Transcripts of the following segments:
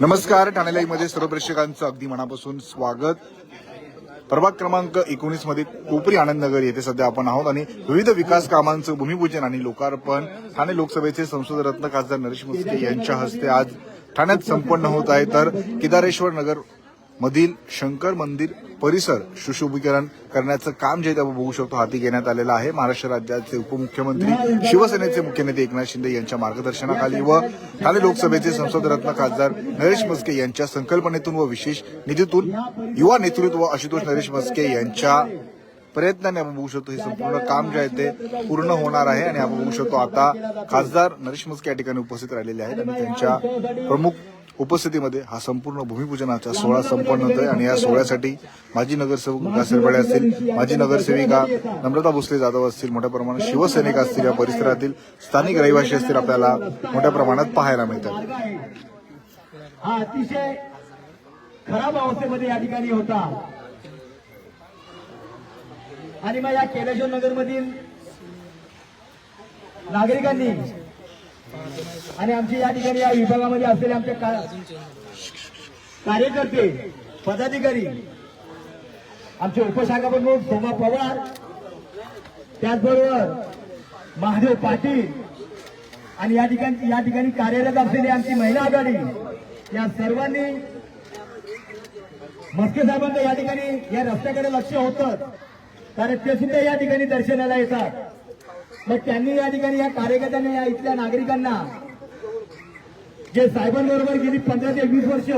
नमस्कार ठाणे सर्व प्रेक्षकांचं अगदी मनापासून स्वागत. प्रभाग क्रमांक एकोणीसमध्ये कोपरी आनंदनगर येथे सध्या आपण आहोत आणि विविध विकास कामांचं भूमिपूजन आणि लोकार्पण ठाणे लोकसभेचे संसद रत्न खासदार नरेश मुसके यांच्या हस्ते आज ठाण्यात संपन्न होत आहे. तर केदारेश्वर नगर मधील शंकर मंदिर परिसर सुशोभीकरण करण्याचं काम जे आहे आपण बघू शकतो हाती घेण्यात आलेलं आहे. महाराष्ट्र राज्याचे उपमुख्यमंत्री शिवसेनेचे मुख्य नेते एकनाथ शिंदे यांच्या मार्गदर्शनाखाली व ठाणे लोकसभेचे संसदरत्न खासदार नरेश मस्के यांच्या संकल्पनेतून व विशेष निधीतून युवा नेतृत्व आशुतोष नरेश मस्के यांच्या प्रयत्नाने आपण बघू शकतो. हे संपूर्ण काम जे आहे ते पूर्ण होणार आहे आणि आपण बघू शकतो आता खासदार नरेश मस्के या ठिकाणी उपस्थित राहिलेले आहेत आणि त्यांच्या प्रमुख उपस्थितीमध्ये हा संपूर्ण भूमिपूजनाचा सोहळा संपन्न होतोय आणि या सोहळ्यासाठी माजी नगरसेवक विकास शिरवाडे असतील माजी नगरसेविका नम्रता भोसले जाधव असतील मोठ्या प्रमाणात शिवसैनिक असतील या परिसरातील स्थानिक रहिवासी असतील आपल्याला मोठ्या प्रमाणात पाहायला मिळतात. हा अतिशय खराब अवस्थेमध्ये या ठिकाणी होता. आणि मग या केलेश्वर नगर मधील नागरिकांनी आणि आमची या ठिकाणी या विभागामध्ये असलेले आमचे का- कार्यकर्ते पदाधिकारी आमचे उपशाखा प्रमुख सोमा पवार त्याचबरोबर महादेव पाटील आणि या ठिकाणी या ठिकाणी कार्यरत असलेली आमची महिला आघाडी या सर्वांनी मस्के साहेबांचं या ठिकाणी या रस्त्याकडे लक्ष होतं. कारण ते सुद्धा या ठिकाणी दर्शनाला येतात. मग त्यांनी या ठिकाणी या कार्यकर्त्यांना या इथल्या नागरिकांना जे साहेबांबरोबर गेली पंधरा ते वीस वर्ष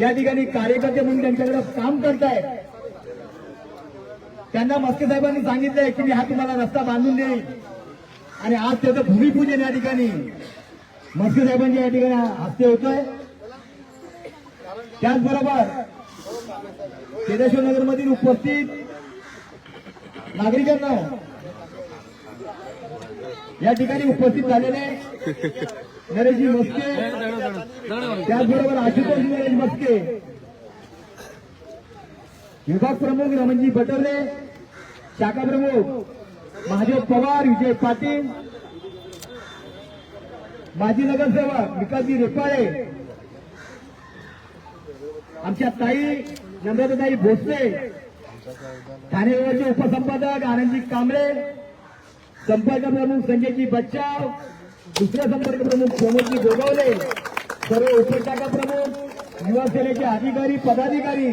या ठिकाणी कार्यकर्ते म्हणून त्यांच्याकडे काम करतायत. त्यांना मस्के साहेबांनी सांगितलंय की मी हा तुम्हाला रस्ता बांधून देईल आणि आज त्याचं भूमिपूजन या ठिकाणी. मस्के साहेबांच्या या ठिकाणी हस्ते होतोय. त्याचबरोबर केदेश्वर नगरमधील उपस्थित नागरिकांना या ठिकाणी उपस्थित झालेले नरेशजी मस्के त्याचबरोबर आशुतोष नरेश मस्के विभाग प्रमुख रमणजी बटवले शाखा प्रमुख महादेव पवार विजय पाटील माजी नगरसेवक विकासजी रेपाळे आमच्या ताई नम्रताई भोसले ठाणे विभागाचे उपसंपादक आनंदजी कांबळे संपर्क प्रमुख संजयजी बच्चाव दुसरे संपर्क प्रमुख प्रमोदजी गोगावले सर्व उपशाखा प्रमुख युवा सेनेचे अधिकारी पदाधिकारी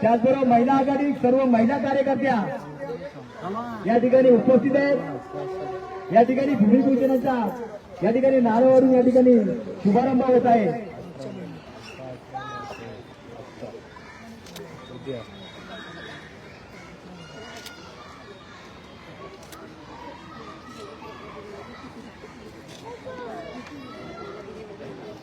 त्याचबरोबर महिला आघाडी सर्व महिला कार्यकर्त्या या ठिकाणी उपस्थित आहेत. या ठिकाणी भूमिपूजनाचा या ठिकाणी नारळवरून या ठिकाणी शुभारंभ होत आहे.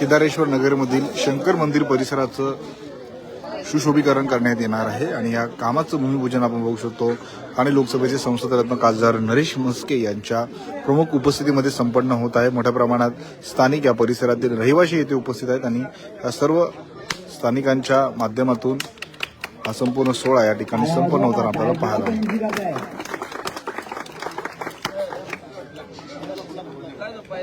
केदारेश्वर नगरमधील शंकर मंदिर परिसराचं सुशोभीकरण करण्यात येणार आहे आणि या कामाचं भूमिपूजन आपण बघू शकतो आणि लोकसभेचे संसद रत्न खासदार नरेश म्हस्के यांच्या प्रमुख उपस्थितीमध्ये संपन्न होत आहे मोठ्या प्रमाणात स्थानिक या परिसरातील रहिवासी येथे उपस्थित आहेत आणि या सर्व स्थानिकांच्या माध्यमातून हा संपूर्ण सोहळा या ठिकाणी संपन्न होताना आपल्याला पाहायला मिळतो.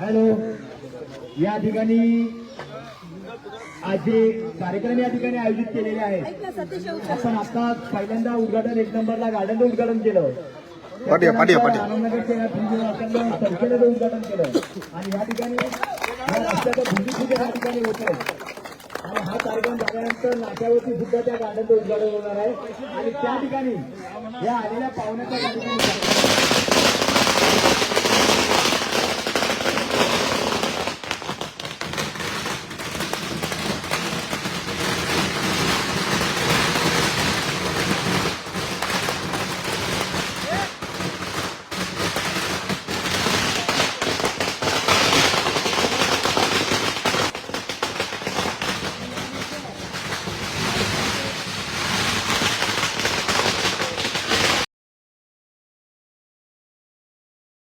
हॅलो. या ठिकाणी आज जे कार्यक्रम या ठिकाणी आयोजित केलेले आहेत आपण आता पहिल्यांदा उद्घाटन एक नंबरला गार्डनचं उद्घाटन केलं. संस्थेचं उद्घाटन केलं. आणि या ठिकाणी या ठिकाणी होत आहे. आणि हा कार्यक्रम झाल्यानंतर नाट्यावरती सुद्धा त्या गार्डनचं उद्घाटन होणार आहे. आणि त्या ठिकाणी या आलेल्या पाहुण्याच्या